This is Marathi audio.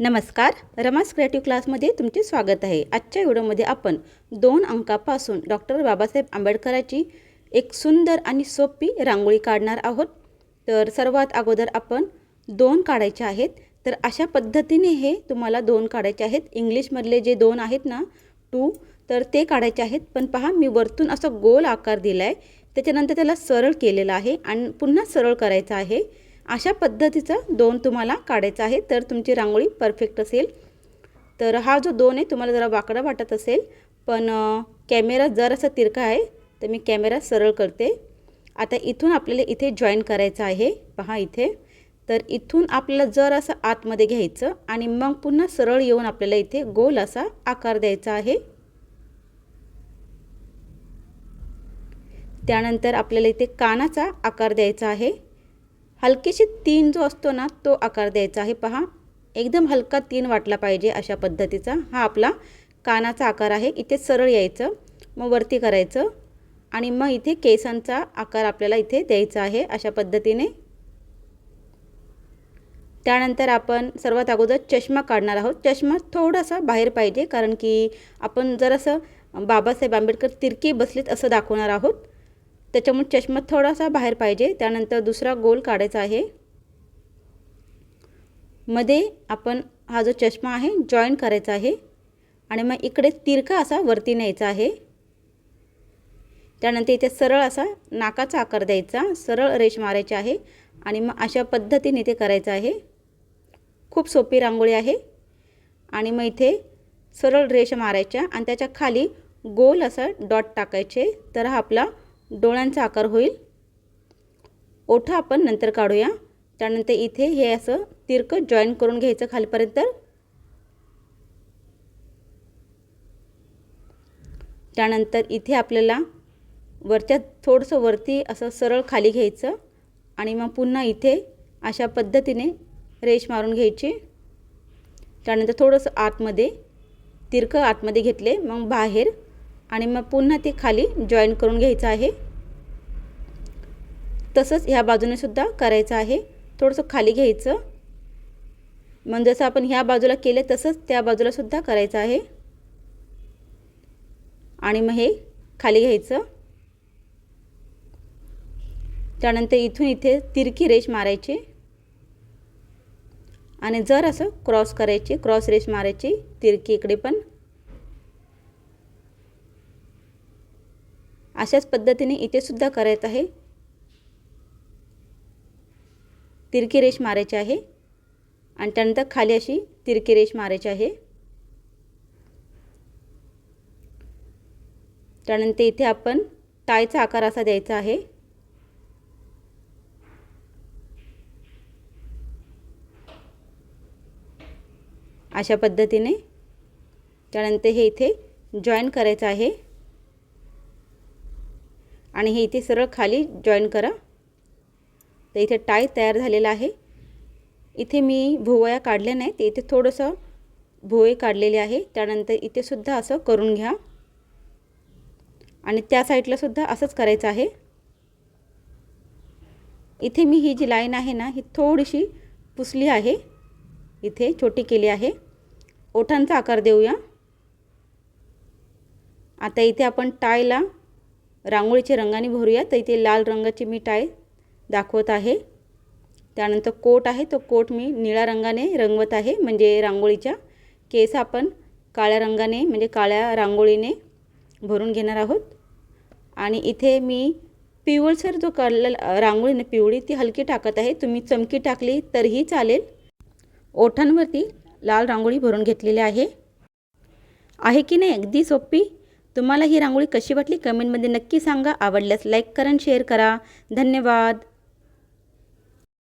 नमस्कार. रमास क्रिएटिव्ह क्लासमध्ये तुमचे स्वागत आहे. आजच्या व्हिडिओमध्ये आपण दोन अंकापासून डॉक्टर बाबासाहेब आंबेडकराची एक सुंदर आणि सोपी रांगोळी काढणार आहोत. तर सर्वात अगोदर आपण दोन काढायचे आहेत. तर अशा पद्धतीने हे तुम्हाला दोन काढायचे आहेत. इंग्लिशमधले जे दोन आहेत ना टू तर ते काढायचे आहेत. पण पहा मी वरतून असं गोल आकार दिला आहे त्याच्यानंतर त्याला सरळ केलेला आहे आणि पुन्हा सरळ करायचं आहे. अशा पद्धतीचं दोन तुम्हाला काढायचं आहे. तर तुमची रांगोळी परफेक्ट असेल. तर हा जो दोन आहे तुम्हाला जरा वाकडा वाटत असेल पण कॅमेरा जरासा तिरका आहे तर मी कॅमेरा सरळ करते. आता इथून आपल्याला इथे जॉईन करायचं आहे. पहा इथे. तर इथून आपल्याला जर असं आतमध्ये घ्यायचं आणि मग पुन्हा सरळ येऊन आपल्याला इथे गोल असा आकार द्यायचा आहे. त्यानंतर आपल्याला इथे कानाचा आकार द्यायचा आहे. हलकेशी तीन जो असतो ना तो आकार द्यायचा आहे. पहा एकदम हलका तीन वाटला पाहिजे अशा पद्धतीचा हा आपला कानाचा आकार आहे. इथे सरळ यायचं मग वरती करायचं आणि मग इथे केसांचा आकार आपल्याला इथे द्यायचा आहे अशा पद्धतीने. त्यानंतर आपण सर्वात अगोदर चष्मा काढणार आहोत. चष्मा थोडासा बाहेर पाहिजे कारण की आपण जरासं बाबासाहेब आंबेडकर तिरकी बसलेत असं दाखवणार आहोत. त्याच्यामुळे चष्मा थोडासा बाहेर पाहिजे. त्यानंतर दुसरा गोल काढायचा आहे. मध्ये आपण हा जो चष्मा आहे जॉईन करायचा आहे. आणि मग इकडे तिरका असा वरती न्यायचा आहे. त्यानंतर इथे सरळ असा नाकाचा आकार द्यायचा. सरळ रेष मारायची आहे. आणि मग अशा पद्धतीने इथे करायचं आहे. खूप सोपी रांगोळी आहे. आणि मग इथे सरळ रेष मारायच्या आणि त्याच्याखाली गोल असा डॉट टाकायचे. तर हा आपला डोळ्यांचा आकार होईल. ओठा आपण नंतर काढूया. त्यानंतर इथे हे असं तिरकं जॉईन करून घ्यायचं खालीपर्यंत. त्यानंतर इथे आपल्याला वरच्या थोडंसं वरती असं सरळ खाली घ्यायचं. आणि मग पुन्हा इथे अशा पद्धतीने रेश मारून घ्यायची. त्यानंतर थोडंसं आतमध्ये तिरकं आतमध्ये घेतले मग बाहेर. आणि मग पुन्हा ते खाली जॉईन करून घ्यायचं आहे. तसंच ह्या बाजूने सुद्धा करायचं आहे. थोडंसं खाली घ्यायचं. मग जसं आपण ह्या बाजूला केलं तसंच त्या बाजूला सुद्धा करायचं आहे. आणि मग हे खाली घ्यायचं. त्यानंतर इथून इथे तिरकी रेश मारायची. आणि जर असं क्रॉस करायची क्रॉस रेश मारायची तिरकी इकडे पण. अशाच पद्धतीने इथे सुद्धा करायचं आहे. तिरकी रेष मारायची आहे. आणि त्यानंतर खाली अशी तिरकी रेष मारायची आहे. त्यानंतर इथे आपण टायचा आकार असा द्यायचा आहे. अशा पद्धतीने. त्यानंतर हे इथे जॉईन करायचं आहे. आणि हे इथे सरळ खाली जॉईन करा. तर इथे टाय तयार झालेला आहे. इथे मी भोवया काढल्या नाही इथे थोडंसं भोवे काढलेले आहे. त्यानंतर इथे सुद्धा असं करून घ्या. आणि त्या साईडला सुद्धा असंच करायचं आहे. इथे मी ही जी लाईन आहे ना ही थोडीशी पुसली आहे. इथे छोटी केली आहे. ओठांचा आकार देऊया. आता इथे आपण टायला रांगोळीच्या रंगाने भरूया. तर इथे लाल रंगाची मी टाय दाखवत आहे. त्यानंतर कोट आहे. तो कोट मी निळ्या रंगाने रंगवत आहे. म्हणजे रांगोळीच्या केस आपण काळ्या रंगाने म्हणजे काळ्या रांगोळीने भरून घेणार आहोत. आणि इथे मी पिवळसर जो काढलेला रांगोळीने पिवळी ती हलकी टाकत आहे. तुम्ही चमकी टाकली तरीही चालेल. ओठांवरती लाल रांगोळी भरून घेतलेली आहे. आहे की नाही अगदी सोपी? तुम्हाला ही रांगोळी कशी वाटली? कमेंटमध्ये नक्की सांगा. आवडल्यास लाईक करा शेअर करा. धन्यवाद.